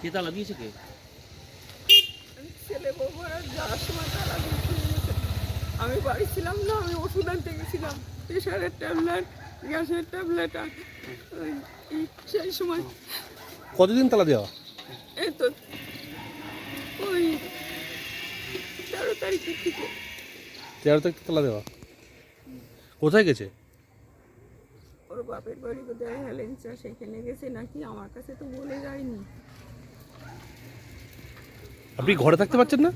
কে? তালা দিয়েছে কে ছেলে যাওয়ার সময় তারা দিয়ে আমি বাড়ি ছিলাম না আমি ওষুধ আনতে গেছিলাম প্রেশারের ট্যাবলেট গ্যাসের ট্যাবলেট আর ওই সেই সময়। কতদিন তালা দেওয়া? এই তো ওই তেরো তারিখের থেকে তেরো তারিখ তালা দেওয়া? কোথায় গেছে? ওর বাপের বাড়ি কোথায় হেলেঞ্চা সেখানে গেছে নাকি? আমার কাছে তো বলে যায়নি। আপনি ঘরে থাকতে পারছেন না?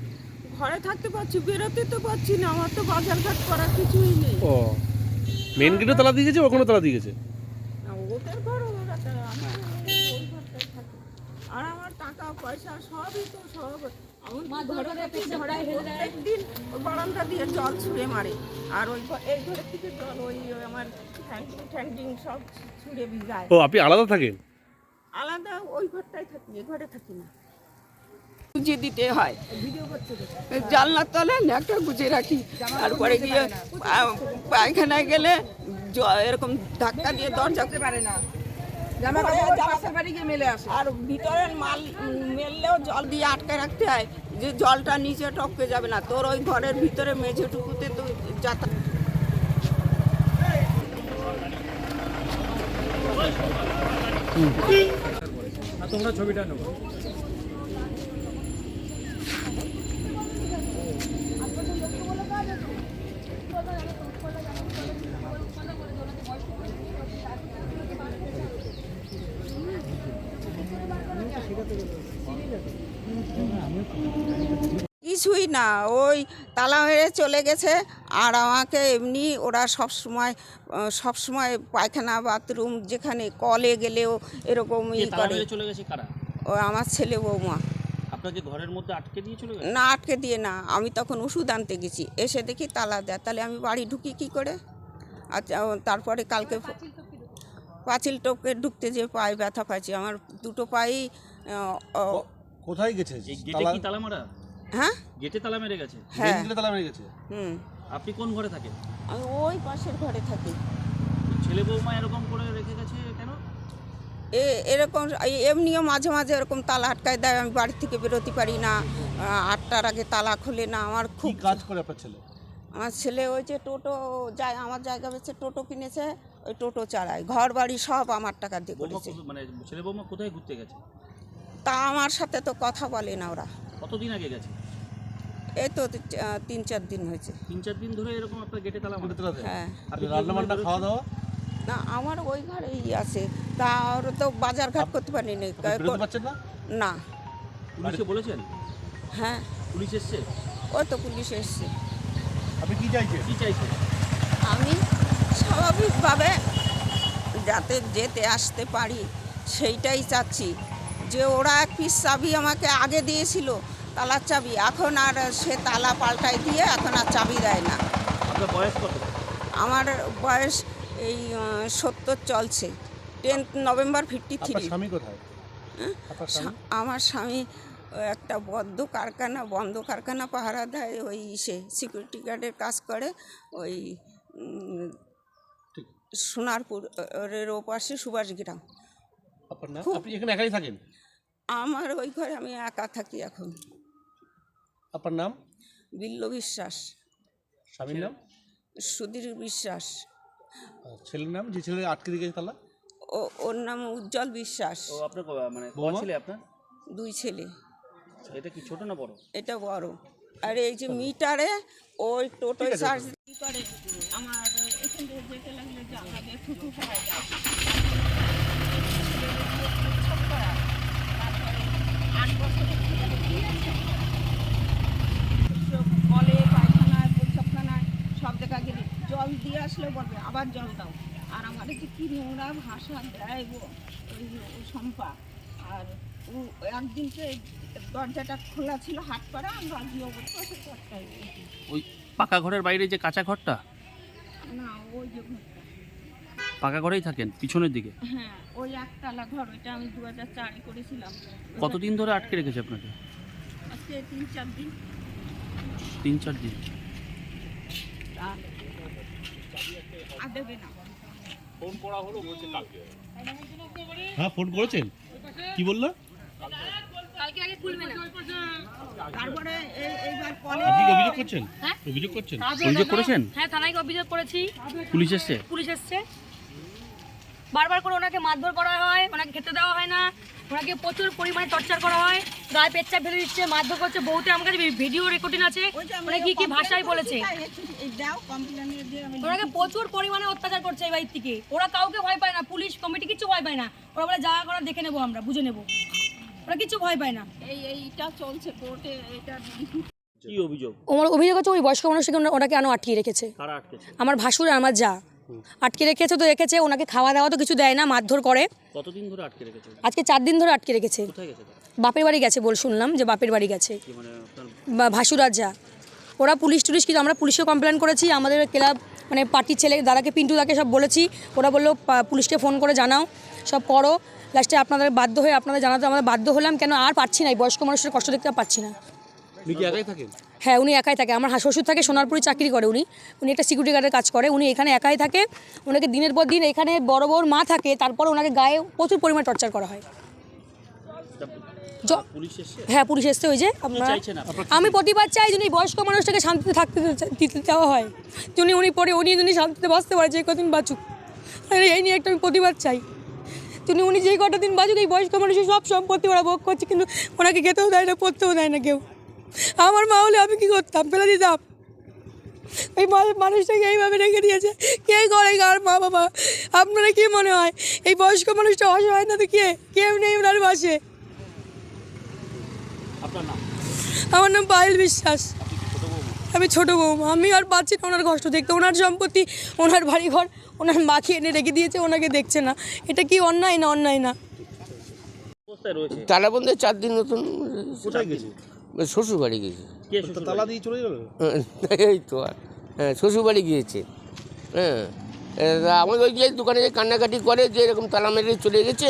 ঘরে থাকতে পারছি বেরোতে তো পারছি না আমার তো বাজার ঘাট করার কিছুই নেই। ও মেন গেটে তালা দিয়ে গেছে ওখানে তালা দিয়ে গেছে? না, ওদের ঘর ওরা তো আমি তো ওই ঘরটায় থাকি। আর আমার টাকা পয়সা সবই তো সব। আমার ঘরে প্রত্যেকদিন ওই বারান্দা দিয়ে। জল ছুঁড়ে মারে। আর ওই এই ঘরের থেকে জল ওই ওই আমার ট্যাঙ্কিং ট্যাঙ্কিং সব ছুঁড়ে ভিজায়। ও আপনি আলাদা থাকেন? আলাদা ওই ঘরটাই থাকি এ ঘরে থাকি না। গুছিয়ে দিতে হয়। জানলার তলে একটা গুছিয়ে রাখি। তারপরে গিয়ে পায়খানায় গেলে এরকম ধাক্কা দিয়ে দরজা করতে পারে না। জামা কাপড় পাশের বাড়ি গিয়ে মেলে আসে। আর ভিতরের মাল মেললেও জল দিয়ে আটকে রাখতে হয়। যে জলটা নিচে টপকে যাবে না। তোর ওই ঘরের ভিতরে মেঝেটুকুতে তো যাতা কিছুই না ওই তালা মেরে চলে গেছে। আর আমাকে এমনি ওরা সব সময় সব সময় পায়খানা বাথরুম যেখানে কলে গেলেও এরকম ই করে। চলে গেছে কারা? ও আমার ছেলে বৌমা। আপনাকে ঘরের মধ্যে আটকে দিয়ে চলে গেছে? না আটকে দিয়ে না। আমি তখন ওষুধ আনতে গেছি। এসে দেখি তালা দেয়। তাহলে আমি বাড়ি ঢুকি কি করে? আচ্ছা তারপরে কালকে পাঁচিল টপকে ঢুকতে যে পায়ে ব্যথা পাচ্ছি আমার দুটো পায়েই কোথায় গেছে? তালা মারা? হ্যাঁ? গেটে তালা মেরে গেছে। হ্যাঁ। তালা মেরে গেছে? হুম। আপনি কোন ঘরে থাকেন? আমি ওই পাশের ঘরে থাকি। ছেলে বৌমা এরকম করে রেখে গেছে কেন? এ এরকম এই এমনিও মাঝে মাঝে এরকম তালা আটকায় দেয়। আমি বাড়ি থেকে বেরোতে পারি না। আটটার আগে তালা খোলে না। আমার খুব কাজ করে আপনার ছেলে? আমার ছেলে ওই যে টোটো যায় আমার জায়গা বেছে টোটো কিনেছে ওই টোটো চালায়। ঘর বাড়ি সব আমার টাকা দিয়ে করেছে। মানে ছেলে বৌমা কোথায় ঘুরতে গেছে? তা আমার সাথে তো কথা বলে না ওরা। কতদিন আগে গেছে? এই তো তিন চার দিন হয়েছে। তিন চার দিন ধরে এরকম আপনার গেটে তালা মারা তালা হ্যাঁ। আপনি রান্না বান্না খাওয়া দাওয়া না আমার ওই ঘরেই আছে। তা ওরা তো বাজার ঘাট করতে পারিনি। না? পুলিশে বলেছেন? হ্যাঁ। পুলিশ এসছে? ওই তো পুলিশ এসছে। আপনি কি চাইছেন? কি চাইছেন? আমি স্বাভাবিকভাবে যাতে যেতে আসতে পারি সেইটাই চাচ্ছি। যে ওরা এক পিস চাবি আমাকে আগে দিয়েছিল তালার চাবি। এখন আর সে তালা পাল্টাই দিয়ে এখন আর চাবি দেয় না। বয়স কত? আমার বয়স এই সত্তর চলছে। টেন্থ নভেম্বর ফিফটি থ্রি স্বামী কোথায়? আপনার স্বামী? আমার স্বামী একটা বদ্ধ কারখানা বন্ধ কারখানা পাহারা দেয় ওই সে সিকিউরিটি গার্ডের কাজ করে ওই। সোনারপুরের ওপাশে সুভাষ গ্রাম। আপনার নাম? আপনি এখানে একাই থাকেন? আমার ওই ঘরে আমি একা থাকি এখন। আপনার নাম? বিল্ল বিশ্বাস। স্বামীর নাম? সুধীর বিশ্বাস। ছেলের নাম? যে ছেলে আটকে গেছে তালা? ও ওর নাম উজ্জ্বল বিশ্বাস। ও আপনার ক- মানে কয় বৌমা? ছেলে আপনার? দুই ছেলে। এটা কি ছোট না বড়? এটা বড়। আর এই যে মিটারে ওই টোটো চার্জ করে আমার এখান থেকে যেতে লাগলে জানলা দিয়ে থুতু হয়ে যায় তারপরে আট বছরের ছেলে কি আছে? সব কলে পায়খানায় প্রস্রাবখানায় সব জায়গা গেলে জল দিয়ে আসলে বলবে আবার জল দাও। আর আমার যে কি নোংরা ভাষা দেয় গো ওই ও শম্পা। আর ও একদিনকে দরজাটা খোলা ছিল হাত পাড়া আমরা গিয়ে পাশে ঘরটায় ওই পাকা ঘরের বাইরে যে কাঁচা ঘরটা? না ওই যে ঘরটা। পাকা ঘরেই থাকেন পিছনের দিকে? হ্যাঁ ওই একতলা ঘর ওইটা আমি দু হাজার চারে করেছিলাম। কতদিন ধরে আটকে রেখেছে আপনাকে? আজকে তিন চার দিন। তিন চার দিন। আর আর দেবে না। হ্যাঁ ফোন করেছেন? কি বলল? খুলবে না। তারপরে এইবার কলে আপনি অভিযোগ করছেন? হ্যাঁ? অভিযোগ করছেন? অভিযোগ করেছেন? হ্যাঁ থানায় অভিযোগ করেছি। পুলিশ এসছে? পুলিশ এসছে। বারবার করে ওনাকে মারধর করা হয় ওনাকে খেতে দেওয়া হয় না ওনাকে প্রচুর পরিমাণে টর্চার করা হয় গায়ে পেচ্ছাপ ফেলে দিচ্ছে মারধর করছে বহুতে আমার কাছে ভিডিও রেকর্ডিং আছে মানে কি কি ভাষায় বলেছে? ওনাকে প্রচুর পরিমাণে অত্যাচার করছে এই বাড়ির থেকে। ওরা কাউকে ভয় পায় না পুলিশ কমিটি কিছু ভয় পায় না। ওরা বলে যা করা দেখে নেব আমরা বুঝে নেব। ওরা কিছু ভয় পায় না। এই এইটা চলছে কোর্টে এটা কি অভিযোগ? আমার অভিযোগ হচ্ছে ওই বয়স্ক মানুষকে ওনাকে আনো আটকিয়ে রেখেছে। আমার ভাসুর আমার যা। আটকে রেখেছে তো রেখেছে ওনাকে খাওয়া দাওয়া তো কিছু দেয় না মারধর করে। কতদিন ধরে আটকে রেখেছে? আজকে চার দিন ধরে আটকে রেখেছে? বাপের বাড়ি গেছে বল শুনলাম যে বাপের বাড়ি গেছে। মানে বা ভাসুর আর যা ওরা পুলিশ টুলিশ কিন্তু আমরা পুলিশে কমপ্লেন করেছি আমাদের ক্লাব মানে পার্টির ছেলে দাদাকে পিন্টু দাকে সব বলেছি। ওরা বলল পুলিশকে ফোন করে জানাও সব করো। লাস্টে আপনাদের বাধ্য হয়ে আপনাদের জানাতে আমাদের বাধ্য হলাম কেন আর পাচ্ছি না বয়স্ক মানুষের কষ্ট দেখতে পাচ্ছি না। একাই থাকেন? হ্যাঁ উনি একাই থাকে। আমার শ্বশুর থাকে সোনারপুরে চাকরি করে উনি। উনি একটা সিকিউরিটি গার্ডের কাজ করে। উনি এখানে একাই থাকে। ওনাকে দিনের পর দিন এখানে বড় বড় মা থাকে তারপর ওনাকে গায়ে প্রচুর পরিমাণে টর্চার করা হয়। হ্যাঁ পুলিশ এসছে ওই যে আপনারা? আমি প্রতিবাদ চাই যিনি বয়স্ক মানুষটাকে শান্তিতে থাকতে দিতে দেওয়া হয়। যিনি উনি পরে উনি যিনি শান্তিতে বাঁচতে পারে যে কদিন বাঁচুক। এই নিয়ে একটা আমি প্রতিবাদ চাই। তিনি উনি যেই কটা দিন বাঁচুক এই বয়স্ক মানুষের সব সম্পত্তি ওরা ভোগ করছে কিন্তু ওনাকে খেতেও দেয় না পড়তেও দেয় না কেউ। আমার মা হলে আমি কি করতাম? ফেলে দিতাম। এই মা- মানুষটাকে এইভাবে রেখে দিয়েছে। কে করে কার মা বাবা? আপনারা কি মনে হয়? এই বয়স্ক মানুষটা অসহায় না তো কে? কেউ নেই ওনার পাশে। আপনার নাম? আমার নাম পায়েল বিশ্বাস। আমি ছোট বৌমা। আমি আর পাচ্ছি না ওনার কষ্ট দেখতে। ওনার সম্পত্তি ওনার বাড়ি ঘর ওনার মাকে এনে রেখে দিয়েছে। ওনাকে দেখছে না। এটা কি অন্যায় না অন্যায় না? তালাবন্ধে চার দিন নতুন কোথায় গেছে? শ্বশুর বাড়ি গেছে কে তো শ্বশুর তালা দিয়ে চলে গেল এই তো আর হ্যাঁ শ্বশুর বাড়ি গিয়েছে। হ্যাঁ এ, আমার ওই যে দোকানে যে কান্নাকাটি করে যে এরকম তালা মেরে চলে গেছে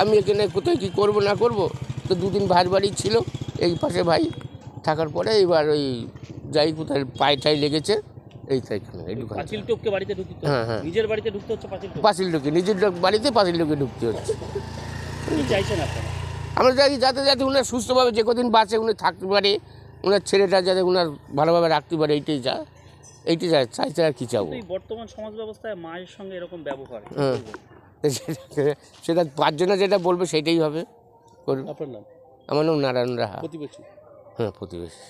আমি এখানে কোথায় কী করব না করব তো দুদিন ভাইয়ের বাড়ি ছিল এই পাশে ভাই থাকার পরে এবার ওই যাই কোথায় পায়ে ঠাই লেগেছে এই তো এখানে এই দোকানে। পাঁচিল টপকে বাড়িতে ঢুকতে হ্যাঁ, হ্যাঁ। নিজের বাড়িতে ঢুকতে হচ্ছে পাঁচিল পাঁচিল লোকে নিজের লোক বাড়িতে পাঁচিল লোকে ঢুকতে হচ্ছে। চাইছেন আপনারা? আমরা চাই যাতে যাতে উনার সুস্থভাবে যে কদিন বাঁচে উনি থাকতে পারে উনার ছেলেটা যাতে উনার ভালোভাবে রাখতে পারে এইটাই যা এইটাই চাই চাইছে আর কী চাবো। এই বর্তমান সমাজ ব্যবস্থায় মায়ের সঙ্গে এরকম ব্যবহার হ্যাঁ। সেটা- সেটা পাঁচজনে যেটা বলবে সেটাই হবে। করবে আপনার নাম? আমার নাম নারায়ণ রাহা। প্রতিবেশী? হ্যাঁ প্রতিবেশী।